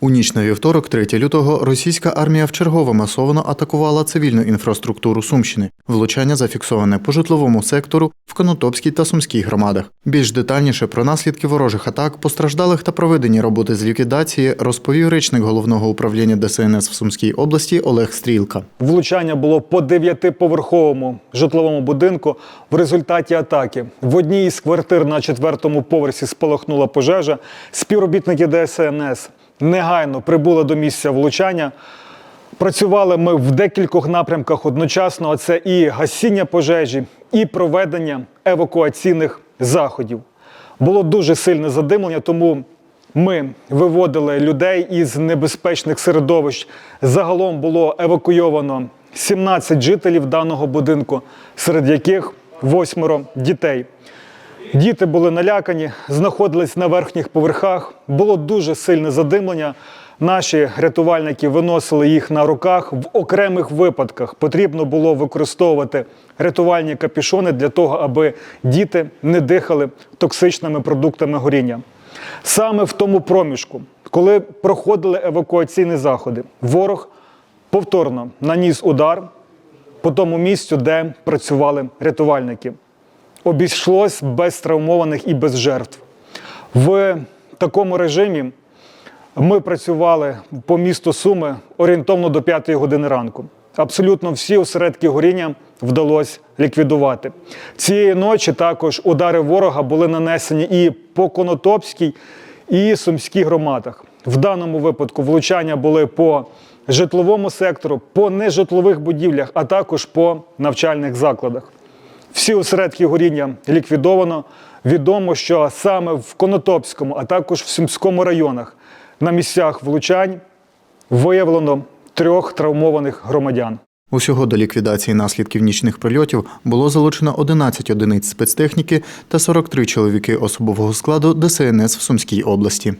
У ніч на вівторок, 3 лютого, російська армія вчергово масово атакувала цивільну інфраструктуру Сумщини. Влучання зафіксоване по житловому сектору в Конотопській та Сумській громадах. Більш детальніше про наслідки ворожих атак, постраждалих та проведені роботи з ліквідації розповів речник головного управління ДСНС в Сумській області Олег Стрілка. Влучання було по дев'ятиповерховому житловому будинку. В результаті атаки в одній із квартир на четвертому поверсі спалахнула пожежа. Співробітники ДСНС негайно прибули до місця влучання. Працювали ми в декількох напрямках одночасно. Це і гасіння пожежі, і проведення евакуаційних заходів. Було дуже сильне задимлення, тому ми виводили людей із небезпечних середовищ. Загалом було евакуйовано 17 жителів даного будинку, серед яких восьмеро дітей. Діти були налякані, знаходились на верхніх поверхах. Було дуже сильне задимлення. Наші рятувальники виносили їх на руках. В окремих випадках потрібно було використовувати рятувальні капюшони для того, аби діти не дихали токсичними продуктами горіння. Саме в тому проміжку, коли проходили евакуаційні заходи, ворог повторно наніс удар по тому місцю, де працювали рятувальники обійшлось без травмованих і без жертв. В такому режимі ми працювали по місту Суми орієнтовно до 5 години ранку. Абсолютно всі осередки горіння вдалося ліквідувати. Цієї ночі також удари ворога були нанесені і по Конотопській, і Сумській громадах. В даному випадку влучання були по житловому сектору, по нежитлових будівлях, а також по навчальних закладах. Всі осередки горіння ліквідовано. Відомо, що саме в Конотопському, а також в Сумському районах на місцях влучань виявлено трьох травмованих громадян. Усього до ліквідації наслідків нічних прильотів було залучено 11 одиниць спецтехніки та 43 чоловіки особового складу ДСНС в Сумській області.